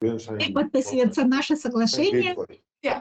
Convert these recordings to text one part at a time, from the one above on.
И подписывается наше соглашение.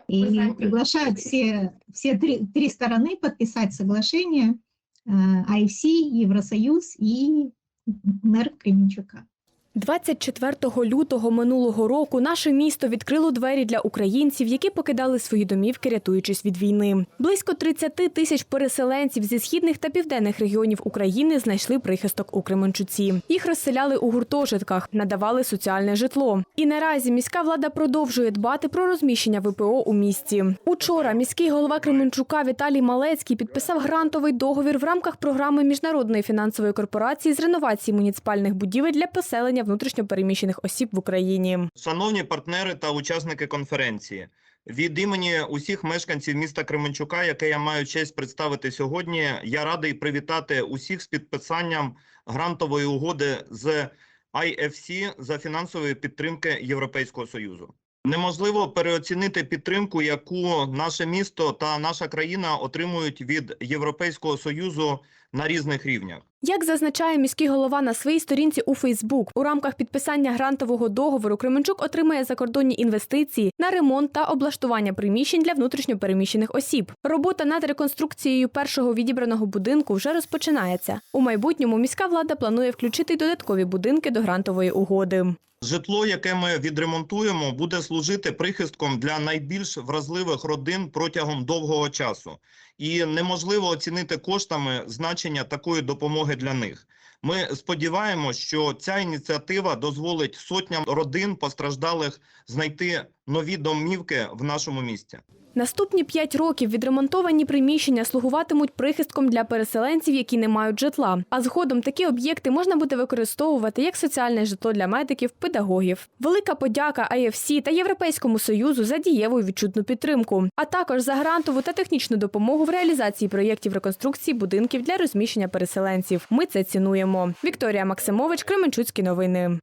И приглашают все, все три, три стороны подписать соглашение э, IFC, Евросоюз и мэр Кременчука. 24 лютого минулого року наше місто відкрило двері для українців, які покидали свої домівки, рятуючись від війни. Близько 30 тисяч переселенців зі східних та південних регіонів України знайшли прихисток у Кременчуці. Їх розселяли у гуртожитках, надавали соціальне житло. І наразі міська влада продовжує дбати про розміщення ВПО у місті. Учора міський голова Кременчука Віталій Малецький підписав грантовий договір в рамках програми міжнародної фінансової корпорації з реновації муніципальних будівель для поселення внутрішньопереміщених осіб в Україні. Шановні партнери та учасники конференції, від імені усіх мешканців міста Кременчука, яке я маю честь представити сьогодні, я радий привітати усіх з підписанням грантової угоди з IFC за фінансової підтримки Європейського Союзу. Неможливо переоцінити підтримку, яку наше місто та наша країна отримують від Європейського Союзу на різних рівнях. Як зазначає міський голова на своїй сторінці у Фейсбук, у рамках підписання грантового договору Кременчук отримає закордонні інвестиції на ремонт та облаштування приміщень для внутрішньопереміщених осіб. Робота над реконструкцією першого відібраного будинку вже розпочинається. У майбутньому міська влада планує включити й додаткові будинки до грантової угоди. Житло, яке ми відремонтуємо, буде служити прихистком для найбільш вразливих родин протягом довгого часу, і неможливо оцінити коштами значення такої допомоги для них. Ми сподіваємося, що ця ініціатива дозволить сотням родин постраждалих знайти нові домівки в нашому місті. Наступні п'ять років відремонтовані приміщення слугуватимуть прихистком для переселенців, які не мають житла. А згодом такі об'єкти можна буде використовувати як соціальне житло для медиків, педагогів. Велика подяка IFC та Європейському Союзу за дієву відчутну підтримку, а також за грантову та технічну допомогу в реалізації проєктів реконструкції будинків для розміщення переселенців. Ми це цінуємо. Вікторія Максимович, Кременчуцькі новини.